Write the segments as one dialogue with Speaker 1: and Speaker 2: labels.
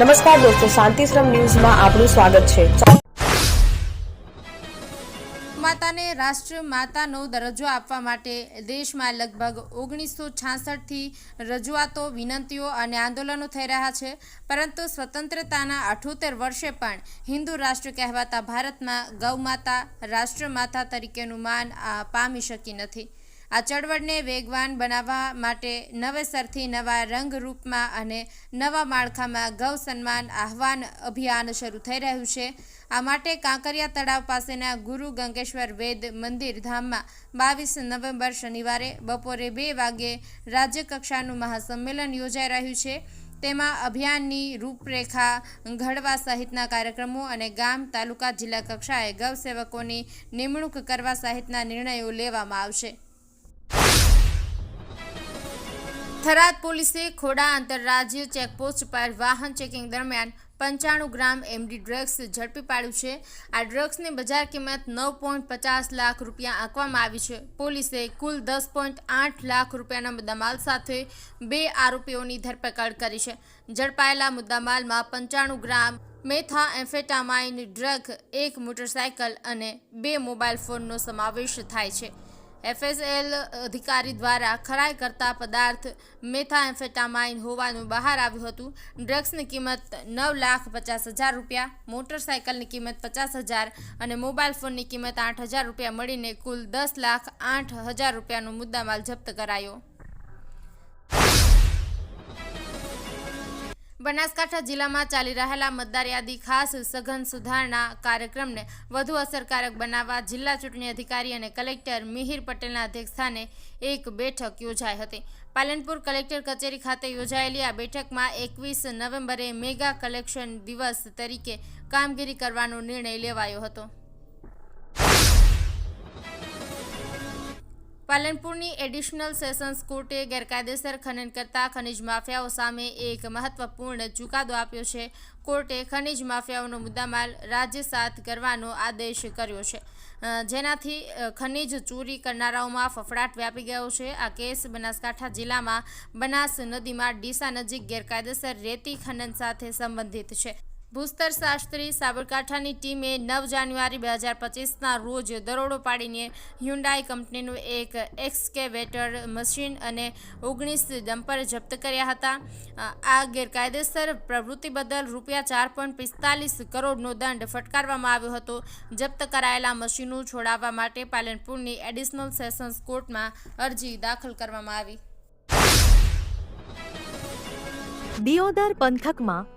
Speaker 1: નમસ્કાર દોસ્તો, શાંતિશ્રમ ન્યૂઝમાં આપનું સ્વાગત છે.
Speaker 2: માતાને રાષ્ટ્ર માતાનો દરજ્જો આપવા માટે દેશમાં લગભગ ઓગણીસો છાસઠથી રજૂઆતો વિનંતીઓ અને આંદોલનો થઈ રહ્યા છે. પરંતુ સ્વતંત્રતાના અઠોતેર વર્ષે પણ હિન્દુ રાષ્ટ્ર કહેવાતા ભારતમાં ગૌમાતા, રાષ્ટ્રમાતા તરીકેનું માન પામી શકી નથી. આ ચળવળને વેગવાન બનાવવા માટે નવેસરથી નવા રંગરૂપમાં અને નવા માળખામાં ગૌ સન્માન આહવાન અભિયાન શરૂ થઈ રહ્યું છે. આ માટે કાંકરિયા તળાવ પાસેના ગુરુ ગંગેશ્વર વેદ મંદિર ધામમાં બાવીસ નવેમ્બર શનિવારે બપોરે બે વાગ્યે રાજ્યકક્ષાનું મહાસંમેલન યોજાઈ રહ્યું છે. તેમાં અભિયાનની રૂપરેખા ઘડવા સહિતના કાર્યક્રમો અને ગામ, તાલુકા, જિલ્લા કક્ષાએ ગૌસેવકોની નિમણૂક કરવા સહિતના નિર્ણયો લેવામાં આવશે. થરાદ પોલીસે ખોડા આંતરરાજ્ય ચેકપોસ્ટ પર વાહન ચેકિંગ દરમિયાન પંચાણું ગ્રામ એમડી ડ્રગ્સ ઝડપી પાડ્યું છે. આ ડ્રગ્સની બજાર કિંમત નવ પોઈન્ટ પચાસ લાખ રૂપિયા આંકવામાં આવી છે. પોલીસે કુલ દસ પોઈન્ટ આઠ લાખ રૂપિયાના મુદ્દામાલ સાથે બે આરોપીઓની ધરપકડ કરી છે. ઝડપાયેલા મુદ્દામાલમાં પંચાણું ગ્રામ મેથા એમ્ફેટામાઇન ડ્રગ, એક મોટરસાયકલ અને બે મોબાઈલ ફોનનો સમાવેશ થાય છે. એફએસએલ અધિકારી દ્વારા ખરાઈ કરતા પદાર્થ મેથાએમ્ફેટામાઇન હોવાનું બહાર આવ્યું હતું. ડ્રગ્સની કિંમત નવ લાખ પચાસ હજાર રૂપિયા મોટરસાયકલની કિંમત પચાસ હજાર અને મોબાઈલ ફોનની કિંમત આઠ હજાર રૂપિયા મળીને કુલ દસ લાખ આઠ હજાર રૂપિયાનો મુદ્દામાલ જપ્ત કરાયો. બનાસકાંઠા જિલ્લામાં ચાલી રહેલા મતદાર યાદી ખાસ સઘન સુધારણા કાર્યક્રમને વધુ અસરકારક બનાવવા જિલ્લા ચૂંટણી અધિકારી અને કલેક્ટર મિહિર પટેલના અધ્યક્ષસ્થાને એક બેઠક યોજાઈ હતી. પાલનપુર કલેક્ટર કચેરી ખાતે યોજાયેલી આ બેઠકમાં એકવીસ નવેમ્બરે મેગા કલેક્શન દિવસ તરીકે કામગીરી કરવાનો નિર્ણય લેવાયો હતો. પાલનપુરની એડિશનલ સેશન્સ કોર્ટે ગેરકાયદેસર ખનન કરતા ખનિજ માફિયાઓ સામે એક મહત્વપૂર્ણ ચુકાદો આપ્યો છે. કોર્ટે ખનિજ માફિયાઓનો મુદ્દામાલ રાજ્ય સાથ કરવાનો આદેશ કર્યો છે. જેનાથી ખનિજ ચોરી કરનારાઓમાં ફફડાટ વ્યાપી ગયો છે. આ કેસ બનાસકાંઠા જિલ્લામાં બનાસ નદીમાં ડીસા નજીક ગેરકાયદેસર રેતી ખનન સાથે સંબંધિત છે. ભૂસ્તર શાસ્ત્રી સાબરકાંઠાની ટીમે નવ જાન્યુઆરી બે હજાર પચીસના રોજ દરોડો પાડીને હ્યુન્ડાઈ કંપનીનું એક એક્સકેવેટર મશીન અને ઓગણીસ ડમ્પર જપ્ત કર્યા હતા. આ ગેરકાયદેસર પ્રવૃત્તિ બદલ રૂપિયા ચાર પોઈન્ટ પિસ્તાલીસ કરોડનો દંડ ફટકારવામાં આવ્યો હતો. જપ્ત કરાયેલા મશીનો છોડાવવા માટે પાલનપુરની એડિશનલ સેશન્સ કોર્ટમાં અરજી દાખલ કરવામાં આવી.
Speaker 3: દિયોદર પંથકમાં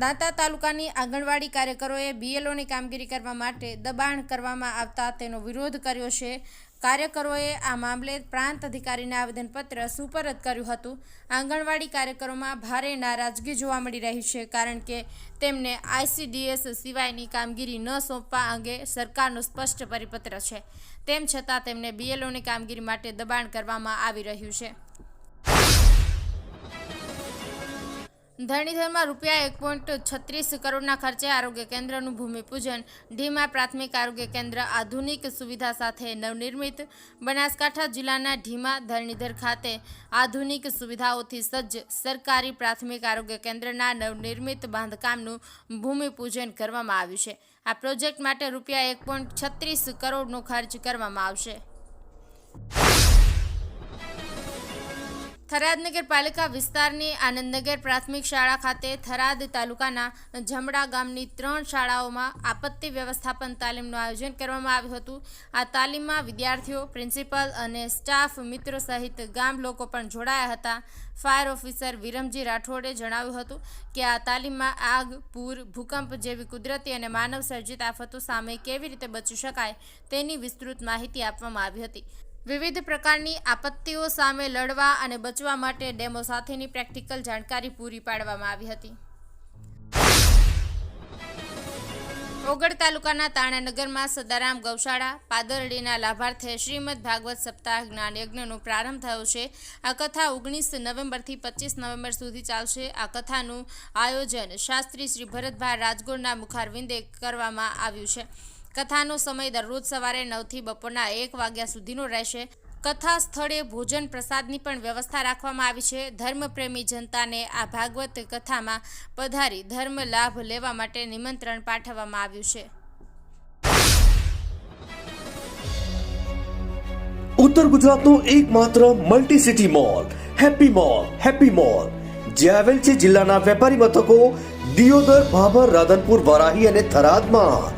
Speaker 2: Danta તાલુકાની આંગણવાડી કાર્યકરોએ બીએલઓની કામગીરી કરવા માટે દબાણ કરવામાં આવતા તેનો વિરોધ કર્યો છે. કાર્યકરોએ આ મામલે પ્રાંત અધિકારીને આવેદનપત્ર સુપરત કર્યું હતું. આંગણવાડી કાર્યકરોમાં ભારે નારાજગી જોવા મળી રહી છે કારણ કે તેમને આઈસીડીએસ સિવાયની કામગીરી ન સોંપવા અંગે સરકારનો સ્પષ્ટ પરિપત્ર છે. તેમ છતાં તેમને બીએલઓની કામગીરી માટે દબાણ કરવામાં આવી રહ્યું છે. ધરણીધરમાં રૂપિયા એક પોઈન્ટ છત્રીસ કરોડના ખર્ચે આરોગ્ય કેન્દ્રનું ભૂમિપૂજન, ઢીમા પ્રાથમિક આરોગ્ય કેન્દ્ર, આધુનિક સુવિધા સાથે નવનિર્મિત બનાસકાંઠા જિલ્લાના ઢીમા ધરણીધર ખાતે આધુનિક સુવિધાઓથી સજ્જ સરકારી પ્રાથમિક આરોગ્ય કેન્દ્રના નવનિર્મિત બાંધકામનું ભૂમિપૂજન કરવામાં આવ્યું છે. આ પ્રોજેક્ટ માટે રૂપિયા એક પોઈન્ટ છત્રીસ કરોડનો ખર્ચ કરવામાં આવશે. થરાદ નગરપાલિકા વિસ્તારની આનંદનગર પ્રાથમિક શાળા ખાતે થરાદ તાલુકાના જમડા ગામની ત્રણ શાળાઓમાં આપત્તિ વ્યવસ્થાપન તાલીમનું આયોજન કરવામાં આવ્યું હતું. આ તાલીમમાં વિદ્યાર્થીઓ, પ્રિન્સિપલ અને સ્ટાફ મિત્રો સહિત ગામ લોકો પણ જોડાયા હતા. ફાયર ઓફિસર વિરમજી રાઠોડે જણાવ્યું હતું કે આ તાલીમમાં આગ, પૂર, ભૂકંપ જેવી કુદરતી અને માનવ સર્જિત આફતો સામે કેવી રીતે બચી શકાય તેની વિસ્તૃત માહિતી આપવામાં આવી હતી. વિવિધ પ્રકારની આપત્તિઓ સામે લડવા અને બચવા માટે ડેમો સાથેની પ્રેક્ટિકલ જાણકારી પૂરી પાડવામાં આવી હતી. ઓગળ તાલુકાના તાણાનગરમાં સદારામ ગૌશાળા પાદરડીના લાભાર્થે શ્રીમદ ભાગવત સપ્તાહ જ્ઞાન યજ્ઞનો પ્રારંભ થયો છે. આ કથા ઓગણીસ નવેમ્બરથી પચીસ નવેમ્બર સુધી ચાલશે. આ કથાનું આયોજન શાસ્ત્રી શ્રી ભરતભાઈ રાજગોરના મુખારવિંદે કરવામાં આવ્યું છે. કથાનો સમય દરરોજ સવારે નવથી બપોરના એક વાગ્યા સુધીનો રહેશે. કથા સ્થળે ભોજન પ્રસાદની પણ વ્યવસ્થા રાખવામાં આવી છે. ધર્મપ્રેમી જનતાને આ ભાગવત કથામાં પધારી ધર્મ લાભ લેવા માટે નિમંત્રણ પાઠવવામાં આવ્યું છે.
Speaker 4: ઉત્તર ગુજરાતનું એકમાત્ર multi city mall happy mall happy mall જે આવેલ છે જિલ્લાના વેપારી મથકો દિયોદર, ભાભર, રાધનપુર, વરાહી અને થરાદમાં.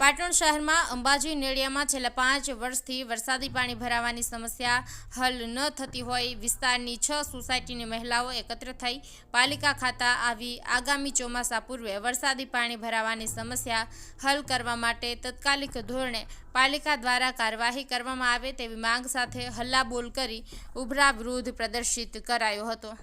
Speaker 2: પાટણ શહેરમાં અંબાજી નેડિયામાં છેલ્લા પાંચ વર્ષથી વરસાદી પાણી ભરાવાની સમસ્યા હલ ન થતી હોય વિસ્તારની છ સોસાયટીની મહિલાઓ એકત્ર થઈ પાલિકા ખાતા આવી આગામી ચોમાસા પૂર્વે વરસાદી પાણી ભરાવાની સમસ્યા હલ કરવા માટે તત્કાલિક ધોરણે પાલિકા દ્વારા કાર્યવાહી કરવામાં આવે તેવી માંગ સાથે હલ્લાબોલ કરી ઉભરા વિરોધ પ્રદર્શિત કરાયો હતો.